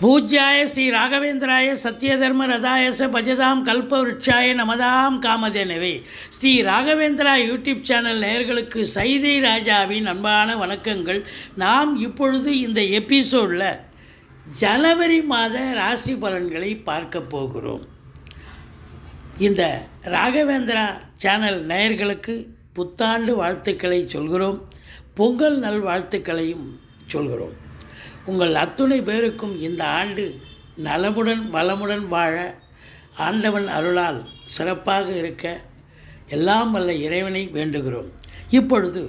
பூஜ்யாய ஸ்ரீ ராகவேந்திராய சத்யதர்ம ரதாயச பஜதாம் கல்பவருட்சாய நமதாம் காமதேனவே. ஸ்ரீ ராகவேந்திரா யூடியூப் சேனல் நேயர்களுக்கு சைதை ராஜாவின் அன்பான வணக்கங்கள். நாம் இப்பொழுது இந்த எபிசோடில் ஜனவரி மாத ராசி பலன்களை பார்க்க போகிறோம். இந்த ராகவேந்திரா சேனல் நேயர்களுக்கு புத்தாண்டு வாழ்த்துக்களை சொல்கிறோம். பொங்கல் நல்வாழ்த்துக்களையும் சொல்கிறோம். உங்கள் அத்துணை பேருக்கும் இந்த ஆண்டு நலமுடன் வளமுடன் வாழ ஆண்டவன் அருளால் சிறப்பாக இருக்க எல்லாம் வல்ல இறைவனை வேண்டுகிறோம். இப்பொழுது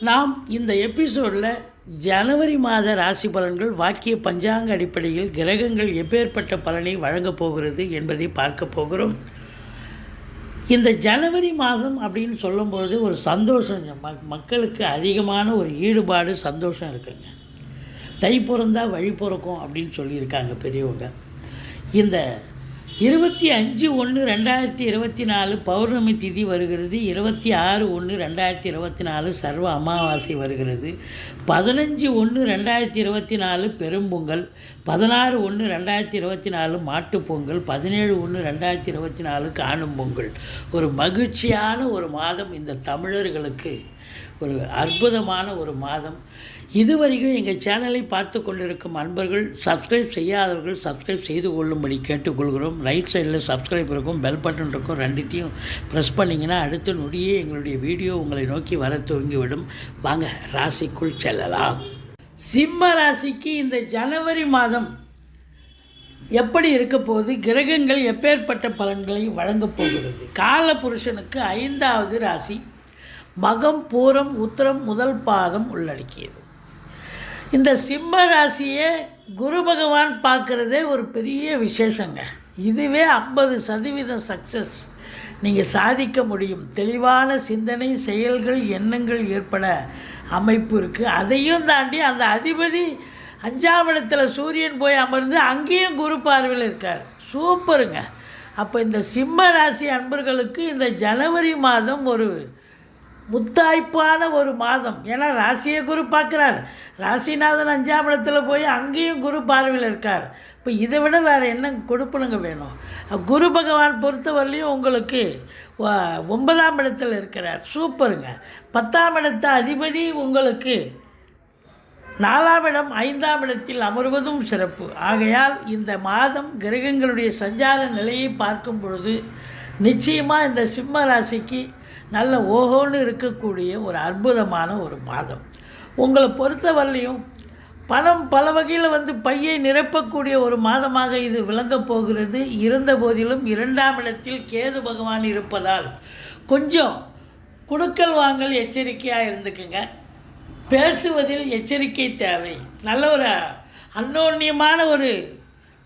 நாம் இந்த எபிசோடில் ஜனவரி மாத ராசி பலன்கள் வாக்கிய பஞ்சாங்க அடிப்படையில் கிரகங்கள் எப்பேற்பட்ட பலனை வழங்கப் போகிறது என்பதை பார்க்க போகிறோம். இந்த ஜனவரி மாதம் அப்படின்னு சொல்லும்பொழுது ஒரு சந்தோஷம். மக்களுக்கு அதிகமான ஒரு ஈடுபாடு சந்தோஷம் இருக்குங்க. தை பிறந்தால் வழி பிறக்கும் அப்படின்னு சொல்லியிருக்காங்க பெரியவங்க. இந்த இருபத்தி அஞ்சு ஒன்று ரெண்டாயிரத்தி இருபத்தி நாலு பௌர்ணமி திதி வருகிறது. இருபத்தி ஆறு ஒன்று ரெண்டாயிரத்தி இருபத்தி நாலு சர்வ அமாவாசை வருகிறது. பதினஞ்சு ஒன்று ரெண்டாயிரத்தி இருபத்தி நாலு பெரும்பொங்கல் பதினாறு ஒன்று ரெண்டாயிரத்தி இருபத்தி நாலு மாட்டுப்பொங்கல் பதினேழு ஒன்று ரெண்டாயிரத்தி இருபத்தி நாலு காணும் பொங்கல். ஒரு மகிழ்ச்சியான ஒரு மாதம் இந்த தமிழர்களுக்கு. ஒரு அற்புதமான ஒரு மாதம். இதுவரைக்கும் எங்கள் சேனலை பார்த்து கொண்டிருக்கும் அன்பர்கள் சப்ஸ்கிரைப் செய்யாதவர்கள் சப்ஸ்கிரைப் செய்து கொள்ளும்படி கேட்டுக்கொள்கிறோம். ரைட் சைடில் சப்ஸ்கிரைப் இருக்கும் பெல் பட்டன் இருக்கும் ரெண்டுத்தையும் ப்ரெஸ் பண்ணிங்கன்னா அடுத்த நொடியே எங்களுடைய வீடியோ உங்களை நோக்கி வர துவங்கிவிடும். வாங்க ராசிக்குள் செல்லலாம். சிம்ம ராசிக்கு இந்த ஜனவரி மாதம் எப்படி இருக்க போகுது? கிரகங்கள் எப்பேற்பட்ட பலன்களை வழங்கப் போகிறது? கால புருஷனுக்கு ஐந்தாவது ராசி. மகம் பூரம் உத்திரம் முதல் பாதம் உள்ளடக்கியது. இந்த சிம்ம ராசியை குரு பகவான் பார்க்குறதே ஒரு பெரிய விசேஷங்க. இதுவே ஐம்பது சதவீதம் சக்ஸஸ் நீங்கள் சாதிக்க முடியும். தெளிவான சிந்தனை செயல்கள் எண்ணங்கள் ஏற்பட அமைப்பு இருக்குது அதையும் தாண்டி அந்த அதிபதி அஞ்சாம் இடத்துல சூரியன் போய் அமர்ந்து அங்கேயும் குரு பார்வையில் இருக்கார். சூப்பருங்க. அப்போ இந்த சிம்ம ராசி அன்பர்களுக்கு இந்த ஜனவரி மாதம் ஒரு முத்தாய்ப்பான ஒரு மாதம். ஏன்னா ராசியை குரு பார்க்குறார். ராசிநாதன் அஞ்சாம் இடத்துல போய் அங்கேயும் குரு பார்வையில் இருக்கார். இப்போ இதை விட வேறு என்ன கொடுப்பனுங்க வேணும்? குரு பகவான் பொறுத்தவரையிலையும் உங்களுக்கு ஒன்பதாம் இடத்துல இருக்கிறார். சூப்பருங்க. பத்தாம் இடத்த அதிபதி உங்களுக்கு நாலாம் இடம் ஐந்தாம் இடத்தில் அமர்வதும் சிறப்பு. ஆகையால் இந்த மாதம் கிரகங்களுடைய சஞ்சார நிலையை பார்க்கும் பொழுது நிச்சயமாக இந்த சிம்ம ராசிக்கு நல்ல ஓஹோன்னு இருக்கக்கூடிய ஒரு அற்புதமான ஒரு மாதம். உங்களை பொறுத்தவரையிலையும் பணம் பல வகையில் வந்து பையை நிரப்பக்கூடிய ஒரு மாதமாக இது விளங்கப் போகிறது. இருந்த போதிலும் இரண்டாம் இடத்தில் கேது பகவான் இருப்பதால் கொஞ்சம் குடுக்கல் வாங்கல் எச்சரிக்கையாக இருந்துக்குங்க. பேசுவதில் எச்சரிக்கை தேவை. நல்ல ஒரு அன்னோன்யமான ஒரு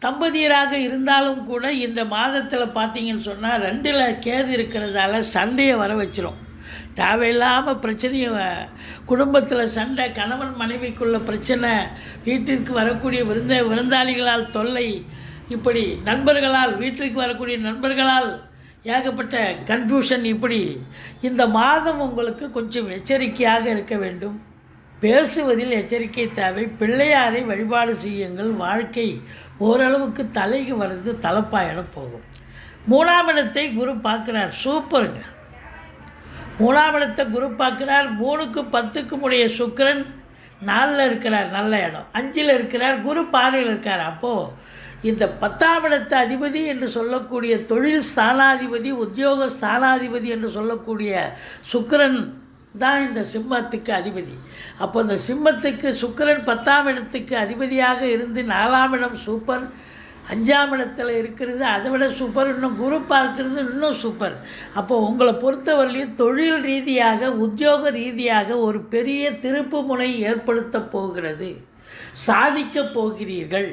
தம்பதியராக இருந்தாலும் கூட இந்த மாதத்தில் பார்த்தீங்கன்னு சொன்னால் ரெண்டில் கேது இருக்கிறதால சண்டையை வர வச்சிரும். தேவையில்லாமல் பிரச்சனையை குடும்பத்தில் சண்டை கணவன் மனைவிக்குள்ள பிரச்சனை வீட்டிற்கு வரக்கூடிய விருந்த விருந்தாளிகளால் தொல்லை இப்படி நண்பர்களால் வீட்டிற்கு வரக்கூடிய நண்பர்களால் ஏகப்பட்ட கன்ஃபியூஷன் இப்படி இந்த மாதம் உங்களுக்கு கொஞ்சம் எச்சரிக்கையாக இருக்க வேண்டும். பேசுவதில் எச்சரிக்கை தேவை. பிள்ளையாரை வழிபாடு செய்யுங்கள். வாழ்க்கை ஓரளவுக்கு தலைக்கு வர்றது தலைப்பாயிட போகும். மூணாம் இடத்தை குரு பார்க்குறார். சூப்பருங்க. மூணாம் இடத்தை குரு பார்க்குறார். மூணுக்கு பத்துக்கும் உடைய சுக்கிரன் நாலில் இருக்கிறார். நல்ல இடம். அஞ்சில் இருக்கிறார். குரு பார்வையில் இருக்கார். அப்போது இந்த பத்தாம் இடத்த அதிபதி என்று சொல்லக்கூடிய தொழில் ஸ்தானாதிபதி உத்தியோக ஸ்தானாதிபதி என்று சொல்லக்கூடிய சுக்கரன் தான் இந்த சிம்மத்துக்கு அதிபதி. அப்போ இந்த சிம்மத்துக்கு சுக்கிரன் பத்தாம் இடத்துக்கு அதிபதியாக இருந்து நாலாம் இடம் சூப்பர் அஞ்சாம் இடத்துல இருக்கிறது அதை விட சூப்பர் இன்னும் குரு பார்க்கிறது இன்னும் சூப்பர். அப்போ உங்களை பொறுத்தவரையிலையும் தொழில் ரீதியாக உத்தியோக ரீதியாக ஒரு பெரிய திருப்பு முனை ஏற்படுத்த போகிறது. சாதிக்கப் போகிறீர்கள்.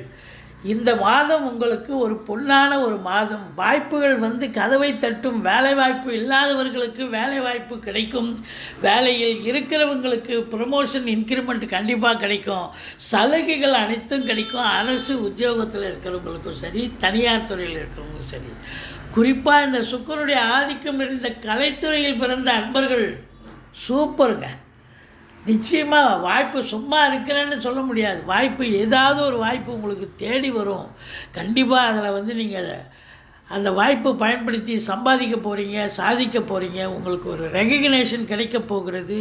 இந்த மாதம் உங்களுக்கு ஒரு பொன்னான ஒரு மாதம். வாய்ப்புகள் வந்து கதவை தட்டும். வேலை வாய்ப்பு இல்லாதவர்களுக்கு வேலை வாய்ப்பு கிடைக்கும். வேலையில் இருக்கிறவங்களுக்கு ப்ரமோஷன் இன்க்ரிமெண்ட் கண்டிப்பாக கிடைக்கும். சலுகைகள் அனைத்தும் கிடைக்கும். அரசு உத்தியோகத்தில் இருக்கிறவங்களுக்கும் சரி தனியார் துறையில் இருக்கிறவங்களுக்கும் சரி. குறிப்பாக இந்த சுக்கருடைய ஆதிக்கம் நிறைந்த கலைத்துறையில் பிறந்த அன்பர்கள் சூப்பருங்க. நிச்சயமாக வாய்ப்பு சும்மா இருக்கிறேன்னு சொல்ல முடியாது. வாய்ப்பு ஏதாவது ஒரு வாய்ப்பு உங்களுக்கு தேடி வரும். கண்டிப்பாக அதில் வந்து நீங்கள் அந்த வாய்ப்பு பயன்படுத்தி சம்பாதிக்க போகிறீங்க சாதிக்க போகிறீங்க உங்களுக்கு ஒரு ரெகக்னேஷன் கிடைக்க போகிறது.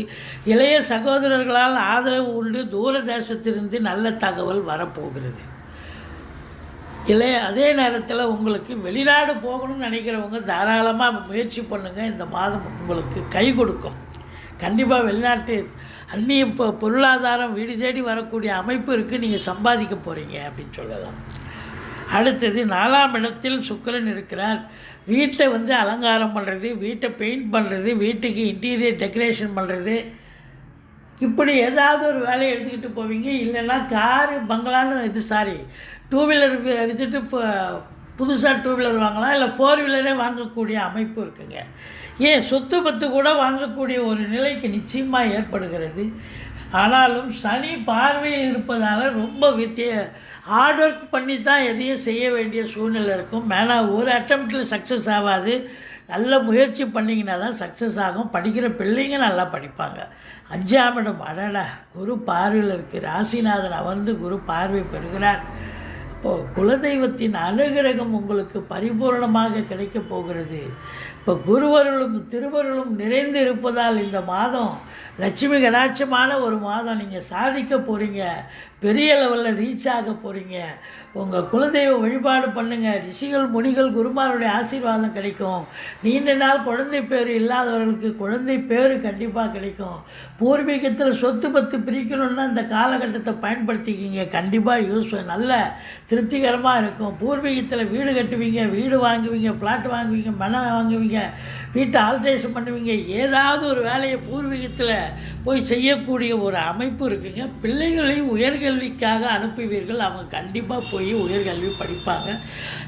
இளைய சகோதரர்களால் ஆதரவு உண்டு தூர தேசத்திலிருந்து நல்ல தகவல் வரப்போகிறது. இளைய அதே நேரத்தில் உங்களுக்கு வெளிநாடு போகணும்னு நினைக்கிறவங்க தாராளமாக முயற்சி பண்ணுங்கள் இந்த மாதம் உங்களுக்கு கை கொடுக்கும். கண்டிப்பாக வெளிநாட்டு அந்நிய இப்போ பொருளாதாரம் வீடு தேடி வரக்கூடிய அமைப்பு இருக்குது நீங்கள் சம்பாதிக்க போகிறீங்க அப்படின்னு சொல்லலாம். அடுத்தது நாலாம் இடத்தில் சுக்கரன் இருக்கிறார். வீட்டை வந்து அலங்காரம் பண்ணுறது வீட்டை பெயிண்ட் பண்ணுறது வீட்டுக்கு இன்டீரியர் டெக்கரேஷன் பண்ணுறது இப்படி ஏதாவது ஒரு வேலையை எடுத்துக்கிட்டு போவீங்க இல்லைன்னா காரு பங்களான்னு இது சாரி டூ வீலர் வித்துட்டு இப்போ புதுசாக டூ வீலர் வாங்கலாம் இல்லை ஃபோர் வீலரே வாங்கக்கூடிய அமைப்பு இருக்குங்க. ஏன் சொத்து பத்து கூட வாங்கக்கூடிய ஒரு நிலைக்கு நிச்சயமாக ஏற்படுகிறது. ஆனாலும் சனி பார்வையில் இருப்பதால் ரொம்ப வித்திய ஹார்ட் ஒர்க் பண்ணி தான் எதையும் செய்ய வேண்டிய சூழ்நிலை இருக்கும். மேலே ஒரு அட்டம்ப்டில் சக்ஸஸ் ஆகாது. நல்ல முயற்சி பண்ணிங்கன்னா தான் சக்ஸஸ் ஆகும். படிக்கிற பிள்ளைங்க நல்லா படிப்பாங்க. அஞ்சாம் இடம் அடடா குரு பார்வையில் இருக்குது ராசிநாதன் அமர்ந்து குரு பார்வை பெறுகிறார். இப்போ குலதெய்வத்தின் அனுகிரகம் உங்களுக்கு பரிபூர்ணமாக கிடைக்கப் போகிறது. இப்போ குருவருளும் திருவருளும் நிறைந்து இருப்பதால் இந்த மாதம் லட்சுமி கடாட்சமான ஒரு மாதம் நீங்கள் சாதிக்க போகிறீங்க பெரிய லெவலில் ரீச் ஆக போகிறீங்க உங்கள் குலதெய்வ வழிபாடு பண்ணுங்கள் ரிஷிகள் முனிகள் குருமாருடைய ஆசீர்வாதம் கிடைக்கும். நீண்ட நாள் குழந்தை பேர் இல்லாதவர்களுக்கு குழந்தை பேர் கண்டிப்பாக கிடைக்கும். பூர்வீகத்தில் சொத்து பத்து பிரிக்கணும்னா இந்த காலகட்டத்தை பயன்படுத்திக்கிங்க. கண்டிப்பாக யூஸ் நல்ல திருப்திகரமாக இருக்கும். பூர்வீகத்தில் வீடு கட்டுவீங்க வீடு வாங்குவீங்க ஃப்ளாட் வாங்குவீங்க மனை வாங்குவீங்க வீட்டை ஆல்ட்ரேஷன் பண்ணுவீங்க. ஏதாவது ஒரு வேலையை பூர்வீகத்தில் போய் செய்யக்கூடிய ஒரு அமைப்பு இருக்குங்க. உயர்கள் உயர்கல்விக்காக அனுப்புவீர்கள். அவங்க கண்டிப்பாக போய் உயர்கல்வி படிப்பாங்க.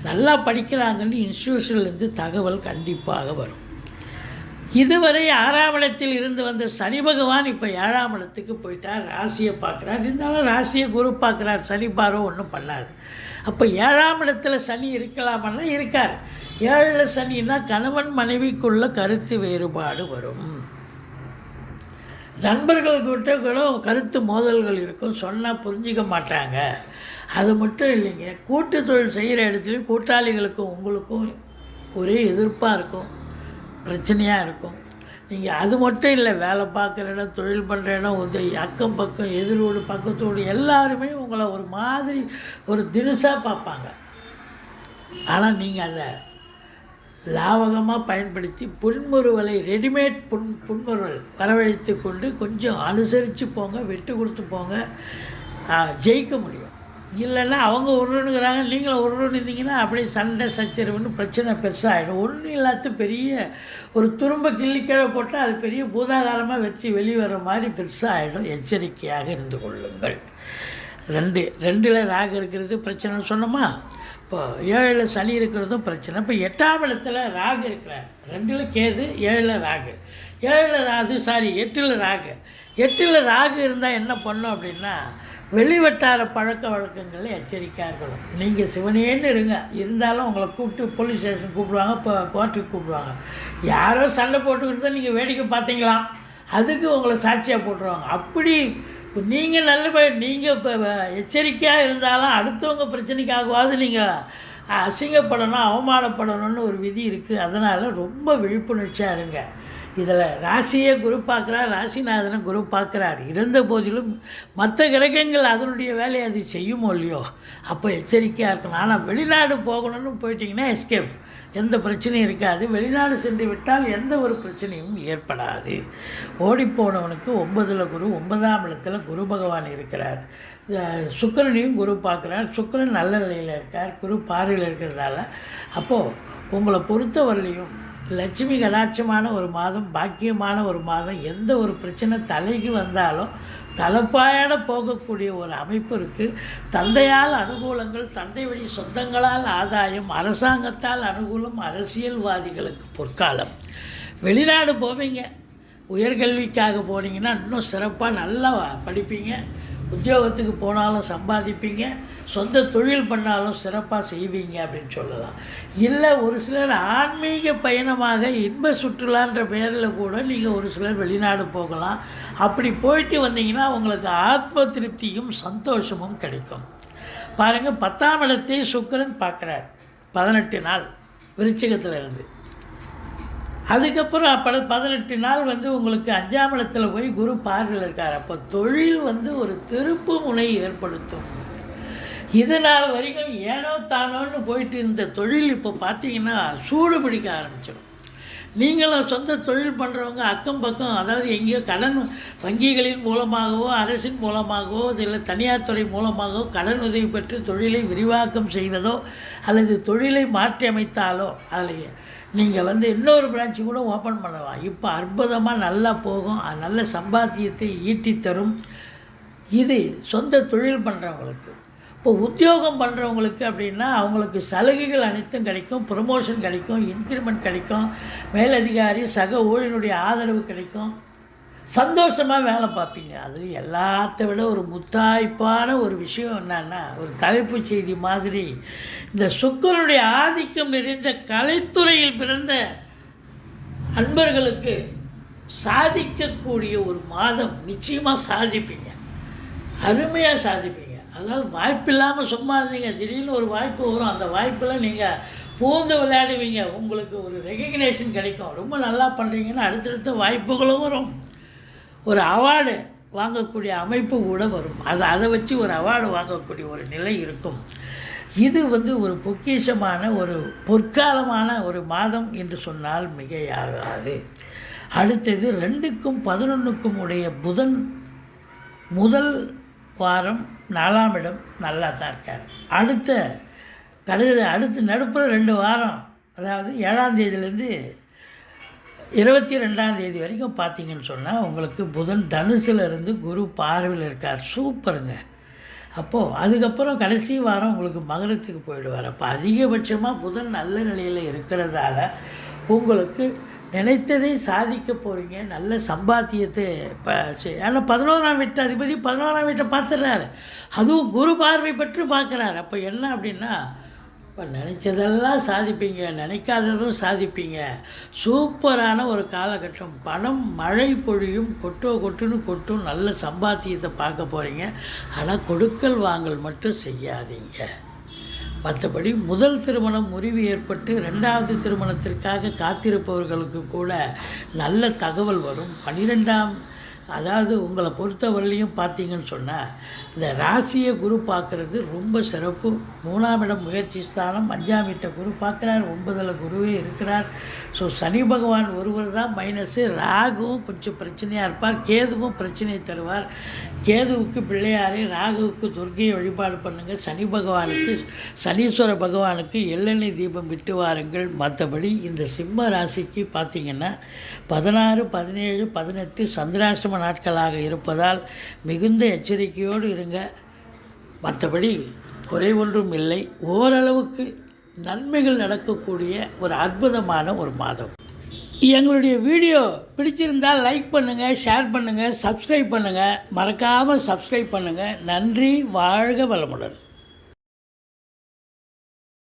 நல்லா படிக்கிறாங்கன்னு இன்ஸ்டியூஷன்லேருந்து தகவல் கண்டிப்பாக வரும். இதுவரை ஆறாம் இடத்தில் இருந்து வந்த சனி பகவான் இப்போ ஏழாம் இடத்துக்கு போயிட்டார். ராசியை பார்க்குறார். இருந்தாலும் ராசியை குரு பார்க்குறார். சனி பாரோ ஒன்றும் பண்ணாது. அப்போ ஏழாம் இடத்துல சனி இருக்கலாமன்னா இருக்கார். ஏழில் சனின்னா கணவன் மனைவிக்குள்ள கருத்து வேறுபாடு வரும். நண்பர்கள் கிட்ட கூட கருத்து மோதல்கள் இருக்கும் சொன்னால் புரிஞ்சிக்க மாட்டாங்க. அது மட்டும் இல்லைங்க. கூட்டு தொழில் செய்கிற இடத்துலையும் கூட்டாளிகளுக்கும் உங்களுக்கும் ஒரே எதிர்ப்பாக இருக்கும். பிரச்சனையாக இருக்கும். நீங்கள் அது மட்டும் இல்லை வேலை பார்க்குற இடம் தொழில் பண்ணுற இடம் உதவி அக்கம் பக்கம் எதிரோடு பக்கத்தோடு எல்லாருமே உங்களை ஒரு மாதிரி ஒரு தினுசாக பார்ப்பாங்க. ஆனால் நீங்கள் அதை லாவகமாக பயன்படுத்தி புன்முறுவலை ரெடிமேட் புன் புன்முறுவல் வரவழைத்து கொண்டு கொஞ்சம் அனுசரித்து போங்க விட்டு கொடுத்து போங்க. ஜெயிக்க முடியும். இல்லைன்னா அவங்க உருணுங்கிறாங்க நீங்களும் உருன்னு இருந்தீங்கன்னா அப்படியே சண்டை சச்சரவுன்னு பிரச்சனை பெருசாகிடும் ஒன்றும் இல்லாத பெரிய ஒரு துரும்ப கிள்ளிக்கிழ போட்டால் அது பெரிய பூதாகாரமாக வச்சு வெளியே வர மாதிரி பெருசாகிடும் எச்சரிக்கையாக இருந்து கொள்ளுங்கள். ரெண்டு ரெண்டில் ராக இருக்கிறது பிரச்சனைன்னு சொன்னோமா? இப்போ ஏழில் சனி இருக்கிறதும் பிரச்சனை. இப்போ எட்டாம் இடத்துல ராகு இருக்கிறார். ரெண்டில் கேது ஏழில் ராகு. ஏழில் ராகு சாரி எட்டில் ராகு. எட்டில் ராகு இருந்தால் என்ன பண்ணும் அப்படின்னா வெளிவட்டார பழக்க வழக்கங்களில் எச்சரிக்கையாக இருக்கணும் நீங்கள் சிவனேன்னு இருங்க. இருந்தாலும் உங்களை கூப்பிட்டு போலீஸ் ஸ்டேஷன் கூப்பிடுவாங்க இப்போ கோர்ட்டுக்கு கூப்பிடுவாங்க. யாரோ சண்டை போட்டுக்கிட்டு தான் நீங்கள் வேடிக்கை பார்த்தீங்களாம். அதுக்கு உங்களை சாட்சியாக போட்டுருவாங்க. அப்படி நீங்கள் நல்ல நீங்கள் இப்போ எச்சரிக்கையாக இருந்தாலும் அடுத்தவங்க பிரச்சனைக்காகவாது நீங்கள் அசிங்கப்படணும் அவமானப்படணும்னு ஒரு விதி இருக்குது அதனால் ரொம்ப விழிப்புணர்ச்சியாக இருங்க. இதில் ராசியே குரு பார்க்குறார் ராசிநாதனை குரு பார்க்குறார். இருந்த போதிலும் மற்ற கிரகங்கள் அதனுடைய வேலையை அது செய்யுமோ இல்லையோ? அப்போ எச்சரிக்கையாக இருக்கணும். ஆனால் வெளிநாடு போகணும்னு போயிட்டிங்கன்னா எஸ்கேப் எந்த பிரச்சனையும் இருக்காது. வெளிநாடு சென்று விட்டால் எந்த ஒரு பிரச்சனையும் ஏற்படாது. ஓடிப்போனவனுக்கு ஒன்பதில் குரு ஒன்பதாம் இடத்துல குரு பகவான் இருக்கிறார். சுக்கரனையும் சுக்கிரனையும் குரு பார்க்குறார். சுக்கரன் நல்ல நிலையில் இருக்கார். குரு பார்வையில் இருக்கிறதால. அப்போது உங்களை பொறுத்தவரையிலையும் லட்சுமி கடாட்சமான ஒரு மாதம் பாக்கியமான ஒரு மாதம் எந்த ஒரு பிரச்சனை தலைக்கு வந்தாலும் தலைப்பாயோட போகக்கூடிய ஒரு அமைப்பு இருக்குது தந்தையால் அனுகூலங்கள் தந்தை வழி சொந்தங்களால் ஆதாயம் அரசாங்கத்தால் அனுகூலம் அரசியல்வாதிகளுக்கு பொற்காலம். வெளிநாடு போவீங்க. உயர்கல்விக்காக போனீங்கன்னா இன்னும் சிறப்பாக நல்லா படிப்பீங்க. உத்தியோகத்துக்கு போனாலும் சம்பாதிப்பீங்க சொந்த தொழில் பண்ணாலும் சிறப்பாக செய்வீங்க அப்படின்னு சொல்லலாம். இல்லை ஒரு சிலர் ஆன்மீக பயணமாக இன்ப சுற்றுலான்ற பெயரில் கூட நீங்கள் ஒரு சிலர் வெளிநாடு போகலாம். அப்படி போயிட்டு வந்தீங்கன்னா உங்களுக்கு ஆத்ம திருப்தியும் சந்தோஷமும் கிடைக்கும். பாருங்கள் பத்தாம் இடத்தை சுக்கரன் பார்க்குறார். பதினெட்டு நாள் விருச்சிகத்தில் இருந்து அதுக்கப்புறம் அப்போ பதினெட்டு நாள் வந்து உங்களுக்கு அஞ்சாம் இடத்துல போய் குரு பார்வையில் இருக்கார். அப்போ தொழில் வந்து ஒரு திருப்பு முனை ஏற்படுத்தும். இது நாள் வரைக்கும் ஏனோ தானோன்னு போயிட்டு இந்த தொழில் இப்போ பார்த்தீங்கன்னா சூடு பிடிக்க ஆரம்பிச்சிடும். நீங்களும் சொந்த தொழில் பண்ணுறவங்க அக்கம் பக்கம் அதாவது எங்கேயோ கடன் வங்கிகளின் மூலமாகவோ அரசின் மூலமாகவோ இல்லை தனியார் துறை மூலமாகவோ கடன் உதவி பெற்று தொழிலை விரிவாக்கம் செய்வதோ அல்லது தொழிலை மாற்றியமைத்தாலோ அதில் நீங்கள் வந்து இன்னொரு பிரான்ச்சு கூட ஓப்பன் பண்ணலாம். இப்போ அற்புதமாக நல்லா போகும். அது நல்ல சம்பாத்தியத்தை ஈட்டி தரும் இது சொந்த தொழில் பண்ணுறவங்களுக்கு இப்போ உத்தியோகம் பண்ணுறவங்களுக்கு அப்படின்னா அவங்களுக்கு சலுகைகள் அனைத்தும் கிடைக்கும் ப்ரொமோஷன் கிடைக்கும் இன்க்ரிமெண்ட் கிடைக்கும் மேலதிகாரி சக ஊழியனுடைய ஆதரவு கிடைக்கும். சந்தோஷமாக வேலை பார்ப்பீங்க. அதில் எல்லாத்த விட ஒரு முத்தாய்ப்பான ஒரு விஷயம் என்னன்னா ஒரு தலைப்புச் செய்தி மாதிரி இந்த சுக்கரனுடைய ஆதிக்கம் நிறைந்த கலைத்துறையில் பிறந்த அன்பர்களுக்கு சாதிக்கக்கூடிய ஒரு மாதம் நிச்சயமாக சாதிப்பீங்க. அருமையாக சாதிப்பீங்க. அதாவது வாய்ப்பு இல்லாமல் சும்மா இருந்தீங்க திடீர்னு ஒரு வாய்ப்பு வரும். அந்த வாய்ப்பில் நீங்கள் பூந்து விளையாடுவீங்க. உங்களுக்கு ஒரு ரெகக்னேஷன் கிடைக்கும். ரொம்ப நல்லா பண்ணுறீங்கன்னா அடுத்தடுத்த வாய்ப்புகளும் வரும். ஒரு அவார்டு வாங்கக்கூடிய அமைப்பு கூட வரும். அது அதை வச்சு ஒரு அவார்டு வாங்கக்கூடிய ஒரு நிலை இருக்கும். இது வந்து ஒரு பொக்கிஷமான ஒரு பொற்காலமான ஒரு மாதம் என்று சொன்னால் மிகையாகாது. அடுத்தது ரெண்டுக்கும் பதினொன்றுக்கும் உடைய புதன் முதல் வாரம் நாலாம் இடம் நல்லா தான் இருக்கார். அடுத்த கடைசி அடுத்து நடுப்புற ரெண்டு வாரம் அதாவது ஏழாம் தேதியிலேருந்து இருபத்தி ரெண்டாம் தேதி வரைக்கும் பார்த்தீங்கன்னு சொன்னால் உங்களுக்கு புதன் தனுசுல இருந்து குரு பார்வையில் இருக்கார். சூப்பருங்க. அப்போது அதுக்கப்புறம் கடைசி வாரம் உங்களுக்கு மகரத்துக்கு போயிடுவார். அப்போ அதிகபட்சமாக புதன் நல்ல நிலையில் இருக்கிறதால உங்களுக்கு நினைத்ததை சாதிக்க போகிறீங்க நல்ல சம்பாத்தியத்தை இப்போ ஆனால் பதினோராம் வீட்டு அதிபதி பதினோராம் வீட்டை பார்த்துடுறாரு அதுவும் குரு பார்வை பற்றி பார்க்குறாரு. அப்போ என்ன அப்படின்னா இப்போ நினச்சதெல்லாம் சாதிப்பீங்க. நினைக்காததும் சாதிப்பீங்க. சூப்பரான ஒரு காலகட்டம். பணம் மழை பொழியும் கொட்டோ கொட்டுன்னு கொட்டும் நல்ல சம்பாத்தியத்தை பார்க்க போகிறீங்க ஆனால் கொடுக்கல் வாங்கல் மட்டும் செய்யாதீங்க. மற்றபடி முதல் திருமணம் முறிவு ஏற்பட்டு ரெண்டாவது திருமணத்திற்காக காத்திருப்பவர்களுக்கு கூட நல்ல தகவல் வரும். பன்னிரெண்டாம் அதாவது உங்களை பொறுத்தவரையிலையும் பார்த்தீங்கன்னு சொன்னால் இந்த ராசியை குரு பார்க்குறது ரொம்ப சிறப்பு. மூணாம் இடம் முயற்சி ஸ்தானம் அஞ்சாம் வீட்டை குரு பார்க்குறார் ஒன்பதில் குருவே இருக்கிறார். ஸோ சனி பகவான் ஒருவர் தான் மைனஸு ராகுவும் கொஞ்சம் பிரச்சனையாக இருப்பார் கேதுவும் பிரச்சனையை தருவார். கேதுவுக்கு பிள்ளையாரே ராகுவுக்கு துர்க்கையை வழிபாடு பண்ணுங்கள் சனி பகவானுக்கு சனீஸ்வர பகவானுக்கு எள்ளெண்ணெய் தீபம் விட்டு வாருங்கள். மற்றபடி இந்த சிம்ம ராசிக்கு பார்த்திங்கன்னா பதினாறு பதினேழு பதினெட்டு சந்திராசிரம நாட்களாக இருப்பதால் மிகுந்த எச்சரிக்கையோடு இருங்க. மற்றபடி குறை ஒன்றும் இல்லை. ஓரளவுக்கு நன்மைகள் நடக்கக்கூடிய ஒரு அற்புதமான ஒரு மாதம். எங்களுடைய வீடியோ பிடிச்சிருந்தால் லைக் பண்ணுங்கள் ஷேர் பண்ணுங்கள் சப்ஸ்கிரைப் பண்ணுங்கள் மறக்காமல் சப்ஸ்கிரைப் பண்ணுங்கள் நன்றி வாழ்க வளமுடன்.